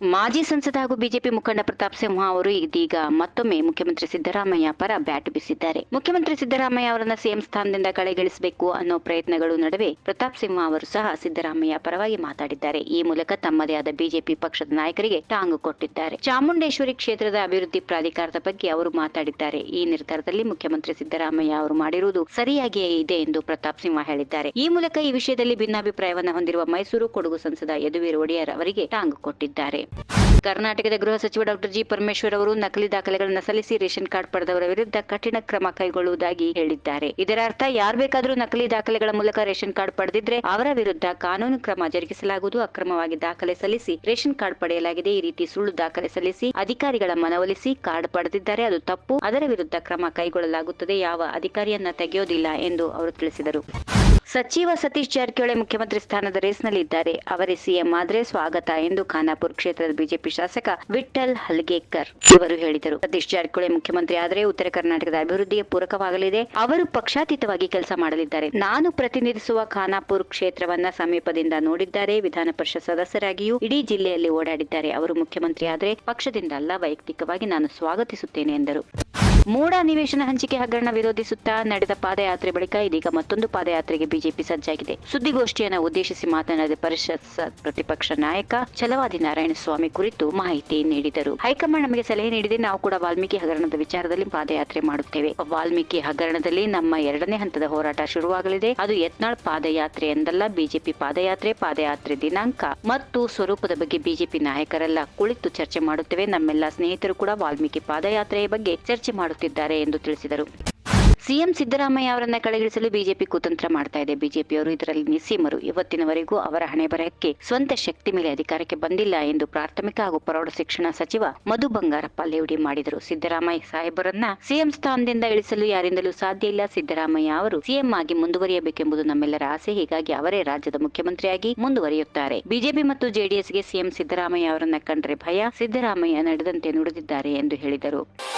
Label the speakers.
Speaker 1: ಮಾಜಿ ಸಂಸದ ಹಾಗೂ ಬಿಜೆಪಿ ಮುಖಂಡ ಪ್ರತಾಪ್ ಸಿಂಹ ಅವರು ಇದೀಗ ಮತ್ತೊಮ್ಮೆ ಮುಖ್ಯಮಂತ್ರಿ ಸಿದ್ದರಾಮಯ್ಯ ಪರ ಬ್ಯಾಟ್ ಬೀಸಿದ್ದಾರೆ. ಮುಖ್ಯಮಂತ್ರಿ ಸಿದ್ದರಾಮಯ್ಯ ಅವರನ್ನ ಸಿಎಂ ಸ್ಥಾನದಿಂದ ಕಳೆಗಿಳಿಸಬೇಕು ಅನ್ನೋ ಪ್ರಯತ್ನಗಳು ನಡುವೆ ಪ್ರತಾಪ್ ಸಿಂಹ ಅವರು ಸಹ ಸಿದ್ದರಾಮಯ್ಯ ಪರವಾಗಿ ಮಾತಾಡಿದ್ದಾರೆ. ಈ ಮೂಲಕ ತಮ್ಮದೇ ಆದ ಬಿಜೆಪಿ ಪಕ್ಷದ ನಾಯಕರಿಗೆ ಟಾಂಗ್ ಕೊಟ್ಟಿದ್ದಾರೆ. ಚಾಮುಂಡೇಶ್ವರಿ ಕ್ಷೇತ್ರದ ಅಭಿವೃದ್ಧಿ ಪ್ರಾಧಿಕಾರದ ಬಗ್ಗೆ ಅವರು ಮಾತಾಡಿದ್ದಾರೆ. ಈ ನಿರ್ಧಾರದಲ್ಲಿ ಮುಖ್ಯಮಂತ್ರಿ ಸಿದ್ದರಾಮಯ್ಯ ಅವರು ಮಾಡಿರುವುದು ಸರಿಯಾಗಿಯೇ ಇದೆ ಎಂದು ಪ್ರತಾಪ್ ಸಿಂಹ ಹೇಳಿದ್ದಾರೆ. ಈ ಮೂಲಕ ಈ ವಿಷಯದಲ್ಲಿ ಭಿನ್ನಾಭಿಪ್ರಾಯವನ್ನು ಹೊಂದಿರುವ ಮೈಸೂರು ಕೊಡಗು ಸಂಸದ ಯದುವೀರ್ ಒಡೆಯರ್ ಅವರಿಗೆ ಟಾಂಗ್ ಕೊಟ್ಟಿದ್ದಾರೆ. ಕರ್ನಾಟಕದ ಗೃಹ ಸಚಿವ ಡಾಕ್ಟರ್ ಜಿ ಪರಮೇಶ್ವರ್ ಅವರು ನಕಲಿ ದಾಖಲೆಗಳನ್ನು ಸಲ್ಲಿಸಿ ರೇಷನ್ ಕಾರ್ಡ್ ಪಡೆದವರ ವಿರುದ್ಧ ಕಠಿಣ ಕ್ರಮ ಕೈಗೊಳ್ಳುವುದಾಗಿ ಹೇಳಿದ್ದಾರೆ. ಇದರ ಅರ್ಥ ಯಾರು ಬೇಕಾದರೂ ನಕಲಿ ದಾಖಲೆಗಳ ಮೂಲಕ ರೇಷನ್ ಕಾರ್ಡ್ ಪಡೆದಿದ್ರೆ ಅವರ ವಿರುದ್ಧ ಕಾನೂನು ಕ್ರಮ ಜರುಗಿಸಲಾಗುವುದು, ಅಕ್ರಮವಾಗಿ ದಾಖಲೆ ಸಲ್ಲಿಸಿ ರೇಷನ್ ಕಾರ್ಡ್ ಪಡೆಯಲಾಗಿದೆ, ಈ ರೀತಿ ಸುಳ್ಳು ದಾಖಲೆ ಸಲ್ಲಿಸಿ ಅಧಿಕಾರಿಗಳ ಮನವೊಲಿಸಿ ಕಾರ್ಡ್ ಪಡೆದಿದ್ದಾರೆ, ಅದು ತಪ್ಪು, ಅದರ ವಿರುದ್ಧ ಕ್ರಮ ಕೈಗೊಳ್ಳಲಾಗುತ್ತದೆ, ಯಾವ ಅಧಿಕಾರಿಯನ್ನ ತೆಗೆಯೋದಿಲ್ಲ ಎಂದು ಅವರು ತಿಳಿಸಿದರು. ಸಚಿವ ಸತೀಶ್ ಜಾರಕಿಹೊಳಿ ಮುಖ್ಯಮಂತ್ರಿ ಸ್ಥಾನದ ರೇಸ್ನಲ್ಲಿದ್ದಾರೆ. ಅವರೇ ಸಿಎಂ ಆದರೆ ಸ್ವಾಗತ ಎಂದು ಖಾನಾಪುರ ಕ್ಷೇತ್ರದ ಬಿಜೆಪಿ ಶಾಸಕ ವಿಠಲ್ ಹಲ್ಗೇಕರ್ ಇವರು ಹೇಳಿದರು. ಸತೀಶ್ ಜಾರಕಿಹೊಳಿ ಮುಖ್ಯಮಂತ್ರಿ ಆದರೆ ಉತ್ತರ ಕರ್ನಾಟಕದ ಅಭಿವೃದ್ಧಿಗೆ ಪೂರಕವಾಗಲಿದೆ. ಅವರು ಪಕ್ಷಾತೀತವಾಗಿ ಕೆಲಸ ಮಾಡಲಿದ್ದಾರೆ. ನಾನು ಪ್ರತಿನಿಧಿಸುವ ಖಾನಾಪುರ್ ಕ್ಷೇತ್ರವನ್ನ ಸಮೀಪದಿಂದ ನೋಡಿದ್ದಾರೆ. ವಿಧಾನ ಪರಿಷತ್ ಸದಸ್ಯರಾಗಿಯೂ ಇಡೀ ಜಿಲ್ಲೆಯಲ್ಲಿ ಓಡಾಡಿದ್ದಾರೆ. ಅವರು ಮುಖ್ಯಮಂತ್ರಿ ಆದರೆ ಪಕ್ಷದಿಂದ ಅಲ್ಲ, ವೈಯಕ್ತಿಕವಾಗಿ ನಾನು ಸ್ವಾಗತಿಸುತ್ತೇನೆ ಎಂದರು. ಮೂಡ ನಿವೇಶನ ಹಂಚಿಕೆ ಹಗರಣ ವಿರೋಧಿಸುತ್ತಾ ನಡೆದ ಪಾದಯಾತ್ರೆ ಬಳಿಕ ಇದೀಗ ಮತ್ತೊಂದು ಪಾದಯಾತ್ರೆಗೆ ಬಿಜೆಪಿ ಸಜ್ಜಾಗಿದೆ. ಸುದ್ದಿಗೋಷ್ಠಿಯನ್ನು ಉದ್ದೇಶಿಸಿ ಮಾತನಾಡಿದ ಪರಿಷತ್ ಪ್ರತಿಪಕ್ಷ ನಾಯಕ ಛಲವಾದಿ ನಾರಾಯಣಸ್ವಾಮಿ ಕುರಿತು ಮಾಹಿತಿ ನೀಡಿದರು. ಹೈಕಮಾಂಡ್ ನಮಗೆ ಸಲಹೆ ನೀಡಿದೆ, ನಾವು ಕೂಡ ವಾಲ್ಮೀಕಿ ಹಗರಣದ ವಿಚಾರದಲ್ಲಿ ಪಾದಯಾತ್ರೆ ಮಾಡುತ್ತೇವೆ. ವಾಲ್ಮೀಕಿ ಹಗರಣದಲ್ಲಿ ನಮ್ಮ ಎರಡನೇ ಹಂತದ ಹೋರಾಟ ಶುರುವಾಗಲಿದೆ. ಅದು ಯತ್ನಾಳ್ ಪಾದಯಾತ್ರೆ ಎಂದಲ್ಲ, ಬಿಜೆಪಿ ಪಾದಯಾತ್ರೆ ಪಾದಯಾತ್ರೆ ದಿನಾಂಕ. ಮತ್ತು ಸ್ವರೂಪದ ಬಗ್ಗೆ ಬಿಜೆಪಿ ನಾಯಕರೆಲ್ಲ ಕುಳಿತು ಚರ್ಚೆ ಮಾಡುತ್ತೇವೆ. ನಮ್ಮೆಲ್ಲ ಸ್ನೇಹಿತರು ಕೂಡ ವಾಲ್ಮೀಕಿ ಪಾದಯಾತ್ರೆಯ ಬಗ್ಗೆ ಚರ್ಚೆ ಮಾಡುತ್ತಿದ್ದಾರೆ ಎಂದು ತಿಳಿಸಿದರು. ಸಿಎಂ ಸಿದ್ದರಾಮಯ್ಯ ಅವರನ್ನ ಕೆಳಗಿಳಿಸಲು ಬಿಜೆಪಿ ಕುತಂತ್ರ ಮಾಡ್ತಾ ಇದೆ. ಬಿಜೆಪಿಯವರು ಇದರಲ್ಲಿ ನಿಸ್ಸೀಮರು. ಇವತ್ತಿನವರೆಗೂ ಅವರ ಹಣೆ ಬರಹಕ್ಕೆ ಸ್ವಂತ ಶಕ್ತಿ ಮೇಲೆ ಅಧಿಕಾರಕ್ಕೆ ಬಂದಿಲ್ಲ ಎಂದು ಪ್ರಾಥಮಿಕ ಹಾಗೂ ಪ್ರೌಢ ಶಿಕ್ಷಣ ಸಚಿವ ಮಧು ಬಂಗಾರಪ್ಪ ಲೇವಡಿ ಮಾಡಿದರು. ಸಿದ್ದರಾಮಯ್ಯ ಸಾಹೇಬರನ್ನ ಸಿಎಂ ಸ್ಥಾನದಿಂದ ಇಳಿಸಲು ಯಾರಿಂದಲೂ ಸಾಧ್ಯ ಇಲ್ಲ. ಸಿದ್ದರಾಮಯ್ಯ ಅವರು ಸಿಎಂ ಆಗಿ ಮುಂದುವರಿಯಬೇಕೆಂಬುದು ನಮ್ಮೆಲ್ಲರ ಆಸೆ. ಹೀಗಾಗಿ ಅವರೇ ರಾಜ್ಯದ ಮುಖ್ಯಮಂತ್ರಿಯಾಗಿ ಮುಂದುವರಿಯುತ್ತಾರೆ. ಬಿಜೆಪಿ ಮತ್ತು ಜೆಡಿಎಸ್ಗೆ ಸಿಎಂ ಸಿದ್ದರಾಮಯ್ಯ ಅವರನ್ನ ಕಂಡ್ರೆ ಭಯ. ಸಿದ್ದರಾಮಯ್ಯ ನಡೆದಂತೆ ನುಡಿದಿದ್ದಾರೆ ಎಂದು ಹೇಳಿದರು.